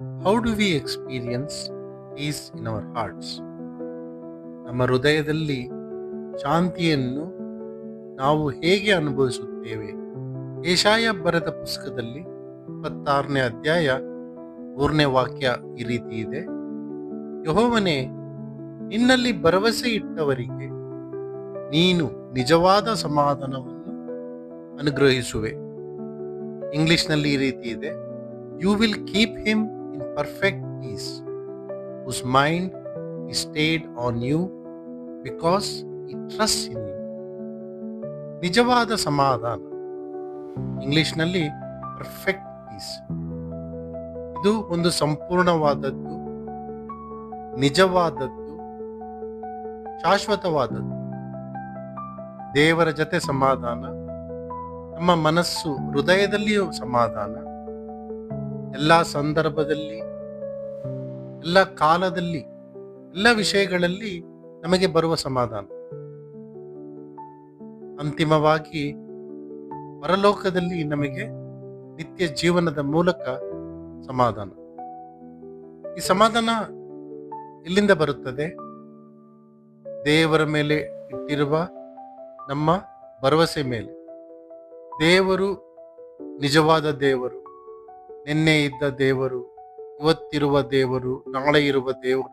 How do we experience peace in our hearts ನಮ್ಮ ಹೃದಯದಲ್ಲಿ ಶಾಂತಿಯನ್ನು ನಾವು ಹೇಗೆ ಅನುಭವಿಸುತ್ತೇವೆ? ಏಷಾಯ ಬರೆದ ಪುಸ್ತಕದಲ್ಲಿ ಇಪ್ಪತ್ತಾರನೇ ಅಧ್ಯಾಯ ಮೂರನೇ ವಾಕ್ಯ ಈ ರೀತಿ ಇದೆ. ಯಹೋವನೇ, ನಿನ್ನಲ್ಲಿ ಭರವಸೆ ಇಟ್ಟವರಿಗೆ ನೀನು ನಿಜವಾದ ಸಮಾಧಾನವನ್ನು ಅನುಗ್ರಹಿಸುವೆ. ಇಂಗ್ಲಿಷ್ನಲ್ಲಿ ಈ ರೀತಿ ಇದೆ. You will keep him in perfect whose mind is stayed on you because he trusts in you. ನಿಜವಾದ ಸಮಾಧಾನ. ಇಂಗ್ಲಿಷ್ನಲ್ಲಿ ಪರ್ಫೆಕ್ಟ್ ಪೀಸ್ ಇದು ಒಂದು ಸಂಪೂರ್ಣವಾದದ್ದು, ನಿಜವಾದದ್ದು, ಶಾಶ್ವತವಾದದ್ದು. ದೇವರ ಜೊತೆ ಸಮಾಧಾನ, ನಮ್ಮ ಮನಸ್ಸು ಹೃದಯದಲ್ಲಿಯೂ ಸಮಾಧಾನ. ಎಲ್ಲ ಸಂದರ್ಭದಲ್ಲಿ ಎಲ್ಲ ಕಾಲದಲ್ಲಿ, ಎಲ್ಲ ವಿಷಯಗಳಲ್ಲಿ ನಮಗೆ ಬರುವ ಸಮಾಧಾನ. ಅಂತಿಮವಾಗಿ ಪರಲೋಕದಲ್ಲಿ ನಮಗೆ ನಿತ್ಯ ಜೀವನದ ಮೂಲಕ ಸಮಾಧಾನ. ಈ ಸಮಾಧಾನ ಎಲ್ಲಿಂದ ಬರುತ್ತದೆ? ದೇವರ ಮೇಲೆ ಇಟ್ಟಿರುವ ನಮ್ಮ ಭರವಸೆ ಮೇಲೆ. ದೇವರು ನಿಜವಾದ ದೇವರು, ನಿನ್ನೆ ಇದ್ದ ದೇವರು ಇವತ್ತಿರುವ ದೇವರು, ನಾಳೆ ಇರುವ ದೇವರು,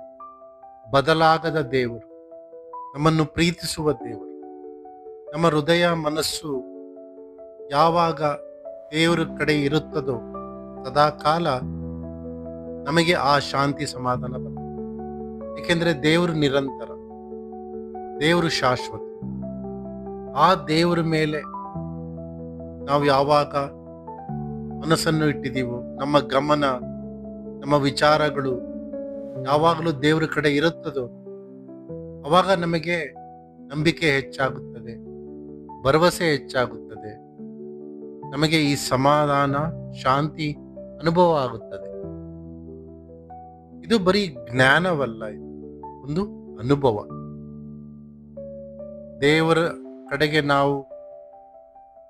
ಬದಲಾಗದ ದೇವರು, ನಮ್ಮನ್ನು ಪ್ರೀತಿಸುವ ದೇವರು. ನಮ್ಮ ಹೃದಯ, ಮನಸ್ಸು ಯಾವಾಗ ದೇವರ ಕಡೆ ಇರುತ್ತದೋ ಸದಾ ಕಾಲ ನಮಗೆ ಆ ಶಾಂತಿ ಸಮಾಧಾನ ಬರುತ್ತೆ ಏಕೆಂದರೆ ದೇವರು ನಿರಂತರ, ದೇವರು ಶಾಶ್ವತ. ಆ ದೇವರ ಮೇಲೆ ನಾವು ಯಾವಾಗ ಮನಸ್ಸನ್ನು ಇಟ್ಟಿದ್ದೀವೋ, ನಮ್ಮ ಗಮನ ನಮ್ಮ ವಿಚಾರಗಳು ಯಾವಾಗಲೂ ದೇವರ ಕಡೆ ಇರುತ್ತದೋ, ಅವಾಗ ನಮಗೆ ನಂಬಿಕೆ ಹೆಚ್ಚಾಗುತ್ತದೆ, ಭರವಸೆ ಹೆಚ್ಚಾಗುತ್ತದೆ. ನಮಗೆ ಈ ಸಮಾಧಾನ, ಶಾಂತಿ ಅನುಭವ ಆಗುತ್ತದೆ. ಇದು ಬರೀ ಜ್ಞಾನವಲ್ಲ ಒಂದು ಅನುಭವ. ದೇವರ ಕಡೆಗೆ ನಾವು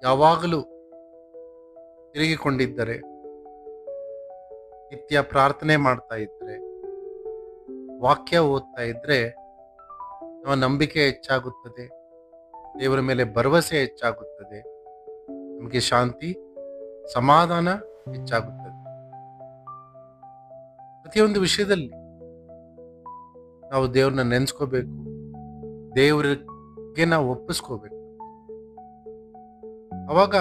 ಯಾವಾಗಲೂ ತಿರುಗಿಕೊಂಡಿದ್ದರೆ ನಿತ್ಯ ಪ್ರಾರ್ಥನೆ ಮಾಡ್ತಾ ಇದ್ರೆ, ವಾಕ್ಯ ಓದ್ತಾ ಇದ್ರೆ ನಮ್ಮ ನಂಬಿಕೆ ಹೆಚ್ಚಾಗುತ್ತದೆ, ದೇವರ ಮೇಲೆ ಭರವಸೆ ಹೆಚ್ಚಾಗುತ್ತದೆ, ನಮಗೆ ಶಾಂತಿ, ಸಮಾಧಾನ ಹೆಚ್ಚಾಗುತ್ತದೆ. ಪ್ರತಿಯೊಂದು ವಿಷಯದಲ್ಲಿ ನಾವು ದೇವ್ರನ್ನ ನೆನೆಸ್ಕೋಬೇಕು, ದೇವರಿಗೆ ನಾವು ಒಪ್ಪಿಸ್ಕೋಬೇಕು. ಅವಾಗ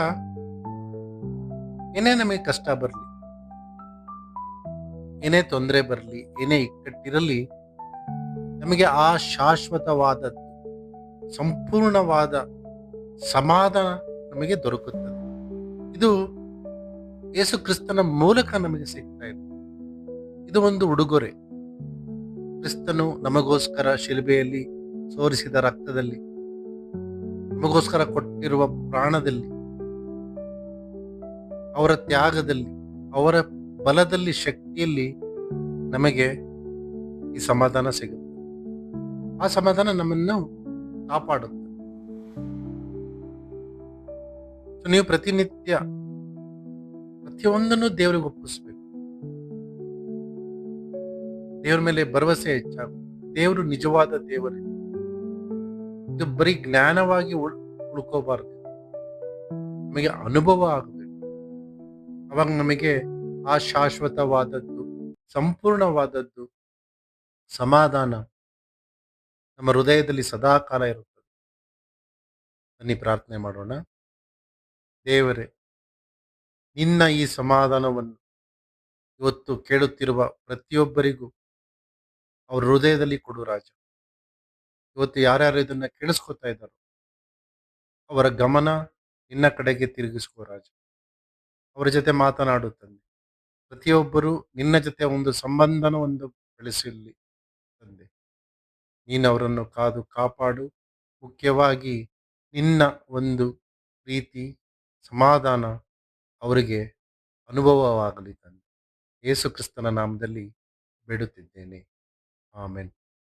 ಏನೇ ನಮಗೆ ಕಷ್ಟ ಬರಲಿ ಏನೇ ತೊಂದರೆ ಬರಲಿ, ಏನೇ ಇಕ್ಕಟ್ಟಿರಲಿ, ನಮಗೆ ಆ ಶಾಶ್ವತವಾದದ್ದು ಸಂಪೂರ್ಣವಾದ ಸಮಾಧಾನ ನಮಗೆ ದೊರಕುತ್ತದೆ. ಇದು ಯೇಸು ಕ್ರಿಸ್ತನ ಮೂಲಕ ನಮಗೆ ಸಿಗ್ತಾ ಇದೆ. ಇದು ಒಂದು ಉಡುಗೊರೆ. ಕ್ರಿಸ್ತನು ನಮಗೋಸ್ಕರ ಶಿಲ್ಬೆಯಲ್ಲಿ ಸೋರಿಸಿದ ರಕ್ತದಲ್ಲಿ, ನಮಗೋಸ್ಕರ ಕೊಟ್ಟಿರುವ ಪ್ರಾಣದಲ್ಲಿ, ಅವರ ತ್ಯಾಗದಲ್ಲಿ, ಅವರ ಬಲದಲ್ಲಿ ಶಕ್ತಿಯಲ್ಲಿ ನಮಗೆ ಈ ಸಮಾಧಾನ ಸಿಗುತ್ತೆ. ಆ ಸಮಾಧಾನ ನಮ್ಮನ್ನು ಕಾಪಾಡುತ್ತೆ. ನೀವು ಪ್ರತಿನಿತ್ಯ ಪ್ರತಿಯೊಂದನ್ನು ದೇವರಿಗೆ ಒಪ್ಪಿಸ್ಬೇಕು. ದೇವರ ಮೇಲೆ ಭರವಸೆ ಹೆಚ್ಚಾಗುತ್ತೆ. ದೇವರು ನಿಜವಾದ ದೇವರೇ. ಇದು ಬರೀ ಜ್ಞಾನವಾಗಿ ಉಳ್, ಉಳ್ಕೋಬಾರ್ದು. ನಮಗೆ ಅನುಭವ ಆಗಬೇಕು. ಅವಾಗ ನಮಗೆ ಆ ಶಾಶ್ವತವಾದದ್ದು, ಸಂಪೂರ್ಣವಾದದ್ದು ಸಮಾಧಾನ ನಮ್ಮ ಹೃದಯದಲ್ಲಿ ಸದಾಕಾಲ ಇರುತ್ತದೆ. ಬನ್ನಿ ಪ್ರಾರ್ಥನೆ ಮಾಡೋಣ. ದೇವರೇ, ನಿನ್ನ ಈ ಸಮಾಧಾನವನ್ನು ಇವತ್ತು ಕೇಳುತ್ತಿರುವ ಪ್ರತಿಯೊಬ್ಬರಿಗೂ ಅವ್ರ ಹೃದಯದಲ್ಲಿ ಕೊಡು ರಾಜ. ಇವತ್ತು ಯಾರ್ಯಾರು ಇದನ್ನು ಕೇಳಿಸ್ಕೊತಾ ಇದ್ದಾರೋ ಅವರ ಗಮನ ನಿನ್ನ ಕಡೆಗೆ ತಿರುಗಿಸ್ಕೋ ರಾಜ. ಅವರ ಜೊತೆ ಮಾತನಾಡು ತಂದೆ. ಪ್ರತಿಯೊಬ್ಬರು ನಿನ್ನ ಜೊತೆ ಒಂದು ಸಂಬಂಧನ ಒಂದು ಬೆಳೆಸಲಿ ತಂದೆ. ನೀನು ಅವರನ್ನು ಕಾದು ಕಾಪಾಡು. ಮುಖ್ಯವಾಗಿ ನಿನ್ನ ಒಂದು ಪ್ರೀತಿ, ಸಮಾಧಾನ ಅವರಿಗೆ ಅನುಭವವಾಗಲಿ ತಂದೆ. ಯೇಸು ಕ್ರಿಸ್ತನ ನಾಮದಲ್ಲಿ ಬೇಡುತ್ತಿದ್ದೇನೆ. ಆಮೆನ್.